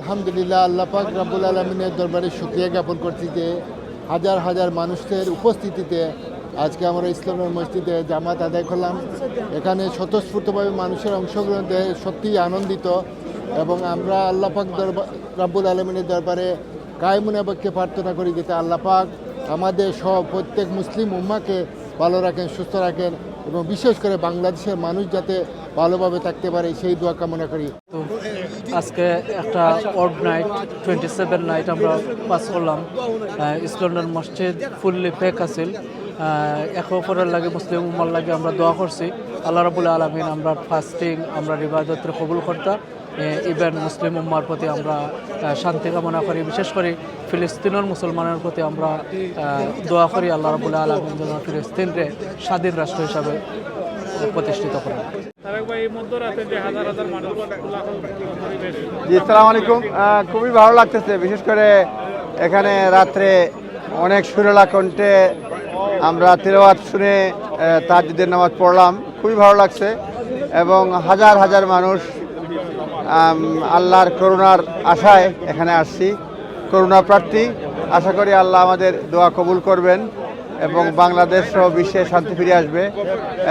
আলহামদুলিল্লাহ, আল্লাহ পাক রাব্বুল আলমিনের দরবারে শুক্রিয়া জ্ঞাপন করছি যে হাজার হাজার মানুষের উপস্থিতিতে আজকে আমরা ইসলামের মসজিদে জামাত আদায় করলাম। এখানে স্বতঃস্ফূর্তভাবে মানুষের অংশগ্রহণ দেয়, সত্যিই আনন্দিত এবং আমরা আল্লাহ পাক দরবার রাব্বুল আলমিনের দরবারে কায়মুনাবাককে প্রার্থনা করি যাতে আল্লাহ পাক আমাদের সব প্রত্যেক মুসলিম উম্মাকে ভালো রাখেন, সুস্থ রাখেন এবং বিশেষ করে বাংলাদেশের মানুষ যাতে ভালোভাবে থাকতে পারে, সেই দোয়া কামনা করি। আজকে একটা odd night twenty seven night আমরা পাস করলাম। লন্ডন মসজিদ ফুললি প্যাক আছিল। এক অপরের লাগে মুসলিম উম্মার লাগে আমরা দোয়া করছি। আল্লাহ রাবুল আলমিন আমরা ফাস্টিং আমরা রিবাদতের কবুল কর্তা ইভেন মুসলিম উম্মার প্রতি আমরা শান্তি কামনা করি। বিশেষ করে ফিলিস্তিনের মুসলমানের প্রতি আমরা দোয়া করি। আল্লাহ রাবুল আলমিন যেন ফিলিস্তিনকে স্বাধীন রাষ্ট্র হিসাবে প্রতিষ্ঠিত করেন জি সালাম আলাইকুম। খুবই ভালো লাগতেছে বিশেষ করে এখানে রাত্রে অনেক সুরেলা কণ্ঠে আমরা তেলাওয়াত শুনে তাজুদের নামাজ পড়লাম। খুবই ভালো লাগছে এবং হাজার হাজার মানুষ আল্লাহর করুণার আশায় এখানে আসছি। করুণা প্রার্থী আশা করি আল্লাহ আমাদের দোয়া কবুল করবেন। এবং বাংলাদেশ সহ বিশ্বে শান্তি ফিরে আসবে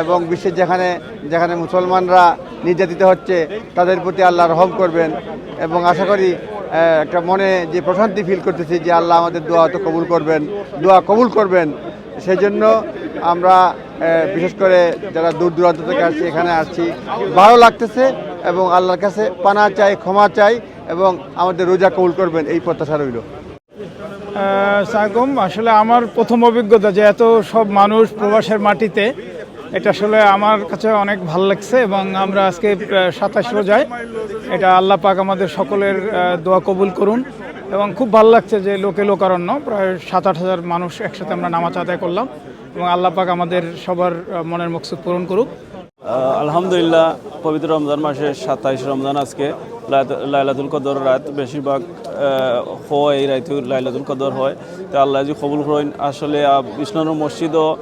এবং বিশ্বের যেখানে যেখানে মুসলমানরা নির্যাতিত হচ্ছে, তাদের প্রতি আল্লাহ রহম করবেন এবং আশা করি একটা মনে যে প্রশান্তি ফিল করতেছি যে আল্লাহ আমাদের দোয়া তো কবুল করবেন, দোয়া কবুল করবেন। সেই জন্য আমরা বিশেষ করে যারা দূর দূরান্ত থেকে আসছি, এখানে আসছি, ভালো লাগতেছে এবং আল্লাহর কাছে পানা চাই, ক্ষমা চাই এবং আমাদের রোজা কবুল করবেন, এই প্রত্যাশা রইল। সাগম আসলে আমার প্রথম অভিজ্ঞতা যে এত সব মানুষ প্রবাসের মাটিতে, এটা আসলে আমার কাছে অনেক ভালো লাগছে এবং আমরা আজকে সাতাশ রোজায় এটা আল্লাহ পাক আমাদের সকলের দোয়া কবুল করুন এবং খুব ভালো লাগছে যে লোকে লোকারণ্য, প্রায় সাত আট হাজার মানুষ একসাথে আমরা নামাজ আদায় করলাম এবং আল্লাহ পাক আমাদের সবার মনের মকসুদ পূরণ করুক। আলহামদুলিল্লাহ, পবিত্র রমজান মাসে সাতাইশ রমজান আজকে। লাইলাত- লাইলাতুল কদর রাত বেশিরভাগ হয়, এই রাইতে লাইলাতুল কদর হয়। তো আল্লাহ যে কবুল করেন, আসলে বিষ্ণুর মসজিদও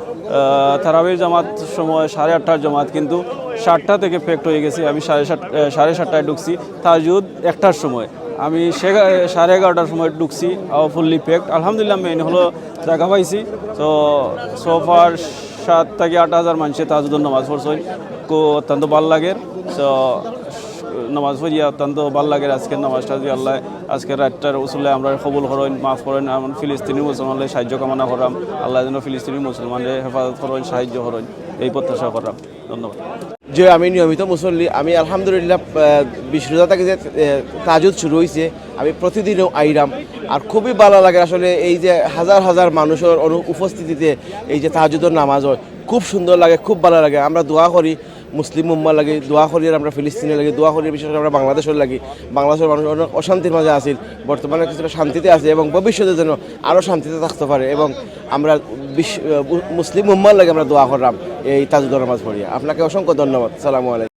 তারাবির জামাত সময় সাড়ে আটটার জামাত, কিন্তু সাতটা থেকে ফেক্ট হয়ে গেছে। আমি সাড়ে সাত সাড়ে সাতটায় ঢুকছি, তাজুদ একটার সময়। আমি সে সাড়ে এগারোটার সময় ঢুকছি ফুললি প্যাকড আলহামদুলিল্লাহ মেন হলো জায়গা পাইছি। তো সোফার সাত থেকে আট হাজার মানুষের তাজুদুর নামাজ পড়ছে। কো অত্যন্ত ভালো লাগে। তো নামাজ পড়িয়া অত্যন্ত ভালো লাগে আজকের নামাজটা যে আল্লাহ আজকের রাতটার উসুলে আমরা কবুল করেন, মাফ করেন, এমন ফিলিস্তিনি মুসলমানদের সাহায্য কামনা করাম। আল্লাহ যেন ফিলিস্তিনি মুসলমানদের হেফাজত করেন, সাহায্য করেন। এই প্রত্যাশা করাম ধন্যবাদ। যে আমি নিয়মিত মুসল্লি, আমি আলহামদুলিল্লাহ বিশ থেকে যে তাজুদ শুরু হয়েছে আমি প্রতিদিনও আইরাম। আর খুবই ভালো লাগে আসলে এই যে হাজার হাজার মানুষের উপস্থিতিতে এই যে তাজুদের নামাজ হয়, খুব সুন্দর লাগে, খুব ভালো লাগে। আমরা দোয়া করি মুসলিম উম্মা লাগে, দোয়া করি আমরা ফিলিস্তিনে লাগে, দোয়া করি বিশেষ করে আমরা বাংলাদেশের লাগি। বাংলাদেশের মানুষ অনেক অশান্তির মাঝে আছিল বর্তমানে কিছুটা শান্তিতে আছে এবং ভবিষ্যতে যেন আরও শান্তিতে থাকতে পারে এবং আমরা মুসলিম উম্মার লাগে আমরা দোয়া করলাম এই তাজুদের নামাজ পড়িয়া। আপনাকে অসংখ্য ধন্যবাদ। সালামু আলাইকুম।